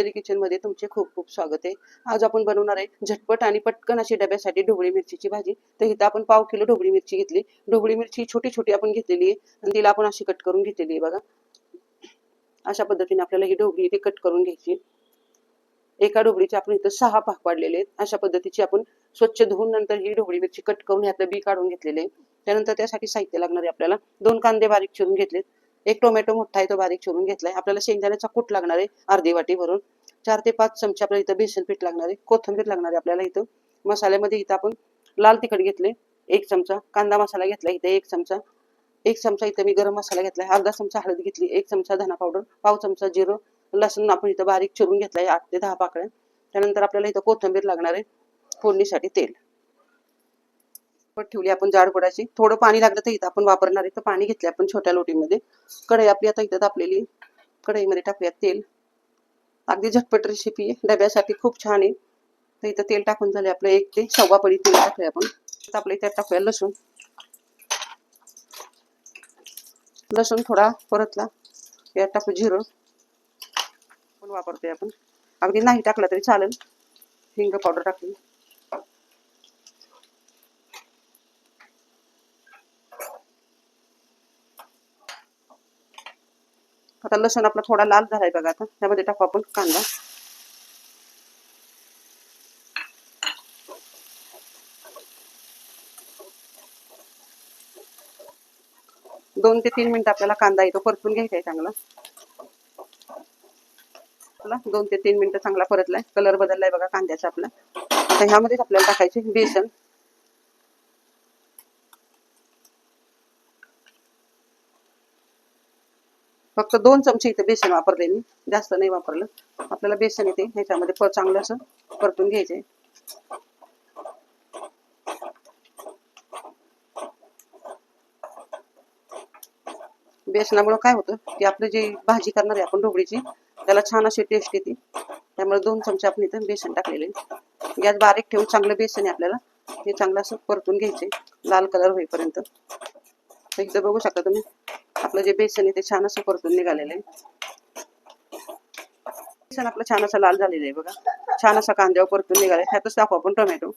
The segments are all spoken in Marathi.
अंजली किचनमध्ये तुमचे खूप खूप स्वागत आहे. आज आपण बनवणार आहे झटपट आणि पटकन अशी डब्यासाठी ढोबळी मिरचीची भाजी. तर इथं आपण पाव किलो ढोबळी मिरची घेतली. ढोबळी मिरची छोटी छोटी आपण घेतलेली आहे. आणि तिला आपण अशी कट करून घेतलेली आहे बघा. अशा पद्धतीने आपल्याला ही ढोबळी इथे कट करून घ्यायची. एका ढोबळीचे आपण इथं सहा भाग पाडलेले आहेत. अशा पद्धतीची आपण स्वच्छ धुवून नंतर ही ढोबळी मिरची कट करून ह्यातलं बी काढून घेतलेले आहे. त्यानंतर त्यासाठी साहित्य लागणार आहे आपल्याला. दोन कांदे बारीक चिरून घेतलेत. एक टोमॅटो मोठा आहे तो बारीक चिरून घेतलाय. आपल्याला शेंगदाण्याचा कूट लागणार आहे अर्धी वाटी भरून. चार ते पाच चमचे आपल्याला इथं बेसन पीठ लागणार आहे कोथिंबीर लागणार आहे आपल्याला इथं. मसाल्यामध्ये इथं आपण लाल तिखट घेतले एक चमचा. कांदा मसाला घेतला इथं एक चमचा. एक चमचा इथं मी गरम मसाला घेतलाय अर्धा चमचा हळद घेतली एक चमचा धना पावडर पाव चमचा जिरं लसूण आपण इथं बारीक चिरून घेतलाय आठ ते दहा पाकळ्या. त्यानंतर आपल्याला इथं कोथिंबीर लागणार आहे फोडणीसाठी तेल. पण ठेवली आपण जाड गोडाची. थोडं पाणी लागलं तर इथं आपण वापरणार आहे. तर पाणी घेतले आपण छोट्या लोटीमध्ये. कढई आपली आता इथं तापलेली कढईमध्ये टाकूयात तेल. अगदी झटपट रेसिपी आहे. डब्यासाठी खूप छान आहे. तर इथं तेल टाकून झाले आपलं एक ते सव्वा पडी तेल टाकूया आपण. आपल्या इथे टाकूया लसूण. लसूण थोडा परतला. यात टाकू जिरं. पण वापरतोय आपण. अगदी नाही टाकला तरी चालेल. हिंग पावडर टाकली आता लसूण आपला थोडा लाल झालाय बघा आता. त्यामध्ये टाकू आपण कांदा. दोन ते तीन मिनिट आपल्याला कांदा येतो परतून घ्यायचा आहे चांगला. आपला दोन ते तीन मिनिटं चांगला परतलाय. कलर बदललाय बघा कांद्याचा आपला. आता ह्यामध्येच आपल्याला टाकायचे बेसन. फक्त दोन चमचे इथे बेसन वापरले मी. जास्त नाही वापरलं. आपल्याला बेसन येते. ह्याच्यामध्ये पर चांगलं असं परतून घ्यायचे बेसनामुळे काय होतं की आपली जी भाजी करणार आहे आपण ढोबळीची त्याला छान अशी टेस्ट येते. त्यामुळे दोन चमचे आपण इथं बेसन टाकलेले गॅस बारीक ठेवून चांगलं बेसन आहे आपल्याला. हे चांगलं असं परतून घ्यायचे लाल कलर होईपर्यंत. इथं बघू शकता तुम्ही. आपलं जे म्हणजे बेसन आहे ते छान असं परतून निघालेलं आहे. बेसन आपलं छान असं लाल झालेलं आहे बघा. छान असा कांद्यावर परतून निघाले ह्यातच टाकू आपण टोमॅटो.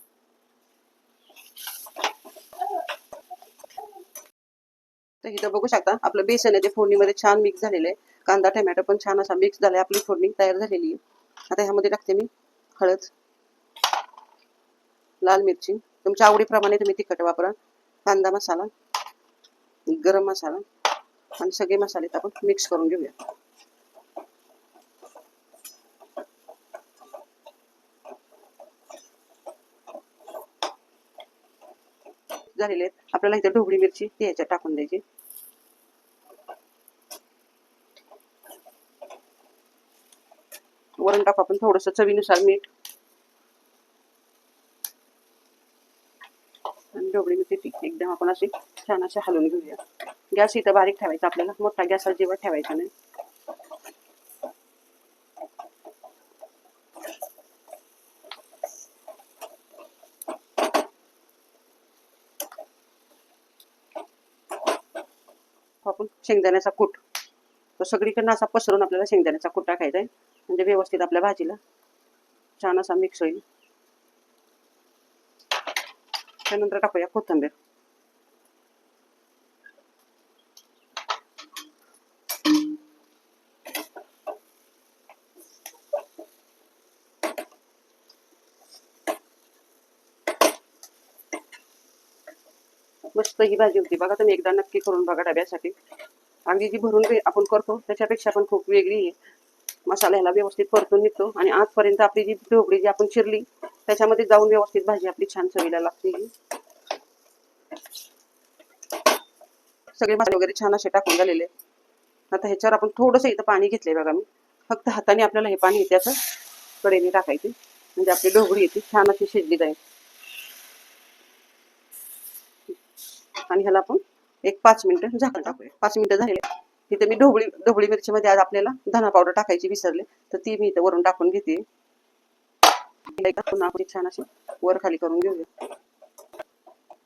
तर इथं बघू शकता आपलं बेसन आहे ते फोडणीमध्ये छान मिक्स झालेलं आहे. कांदा टोमॅटो पण छान असा मिक्स झालाय. आपली फोडणी तयार झालेली आहे. आता ह्यामध्ये टाकते मी हळद लाल मिरची. तुमच्या आवडीप्रमाणे तुम्ही तिखट वापरा. कांदा मसाला गरम मसाला. आणि सगळे मसाले आपण मिक्स करून घेऊया झालेले आहेत आपल्याला इथे ढोबळी मिरची ती ह्याच्यात टाकून द्यायची वरण टाकू आपण थोडस चवीनुसार मीठ आणि ढोबळी मिरची एकदम आपण अशी छान अशी हलवून घेऊया गॅस इथं बारीक ठेवायचा आपल्याला मोठा गॅस नाही. शेंगदाण्याचा कूट तो सगळीकडनं असा पसरून आपल्याला शेंगदाण्याचा कूट टाकायचा आहे. म्हणजे व्यवस्थित आपल्या भाजीला छान असा मिक्स होईल. त्यानंतर टाकूया कोथिंबीर. मस्त ही भाजी होती. बघा तुम्ही एकदा नक्की करून बघा डब्यासाठी. अगदी जी भरून आपण करतो त्याच्यापेक्षा पण खूप वेगळी आहे. मसाला ह्याला व्यवस्थित परतून निघतो आणि आजपर्यंत आपली जी ढोबळी जी आपण चिरली त्याच्यामध्ये जाऊन व्यवस्थित भाजी आपली छान चवीला लागते ही. सगळे मसाले वगैरे छान असे टाकून झालेले. आता ह्याच्यावर आपण थोडंसं इथं पाणी घेतलंय बघा मी. फक्त हाताने आपल्याला हे पाणी त्याचं कडेने टाकायचे. म्हणजे आपली ढोबळी येते छान अशी शिजली जाईल. आणि ह्याला आपण एक पाच मिनिटं झाकण टाकूया. पाच मिनिटं झालेले इथे मी ढोबळी ढोबळी मिरचीमध्ये आज आपल्याला धना पावडर टाकायची विसरले तर ती मी इथं वरून टाकून घेते. पुन्हा आपण छान अशी वर खाली करून घेऊया.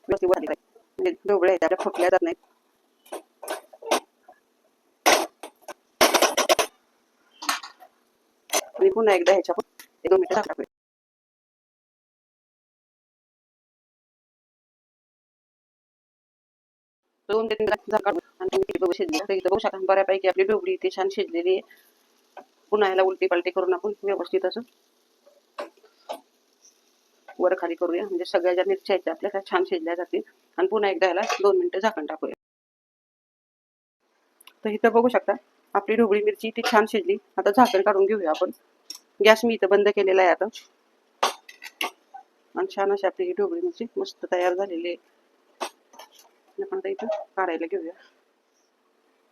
व्यवस्थित वर म्हणजे ढोबळ्या आपल्या फुटल्या जात नाही आणि पुन्हा एकदा ह्याच्या एक दोन मिनिटं टाकूया. दोन ते तीन शकता बऱ्यापैकी आपली छान शिजलेली आहे. पुन्हा याला उलटी पालटी करून आपण व्यवस्थित असं वर खाली करूया. म्हणजे सगळ्या ज्या मिरच्या आहेत आपल्या त्या छान शिजल्या जातील. आणि पुन्हा एकदा याला दोन मिनिटं झाकण टाकूया. तर इथं बघू शकता, आपली ढोबळी मिरची ती छान शिजली. आता झाकण काढून घेऊया आपण. गॅस मी इथं बंद केलेला आहे आता. आणि छान अशी आपली ढोबळी मिरची मस्त तयार झालेली आहे. आपण तर इथं काढायला घेऊया.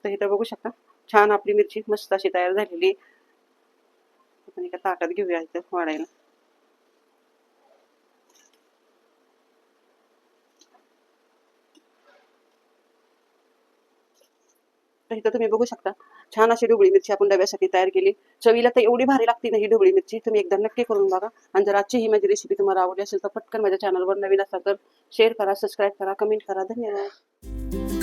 तर इथं बघू शकता छान आपली मिरची मस्त अशी तयार झालेली. आपण एका ताटात घेऊया इथं वाढायला. तर इथं तुम्ही बघू शकता छान अशी ढोबळी मिरची आपण डब्यासाठी तयार केली. चवीला तर एवढी भारी लागते ना ही ढोबळी मिरची. तुम्ही एकदा नक्की करून बघा. आणि जर आजची ही माझी रेसिपी तुम्हाला आवडली असेल तर पटकन माझ्या चॅनलवर नवीन असाल तर शेअर करा सबस्क्राईब करा कमेंट करा. धन्यवाद.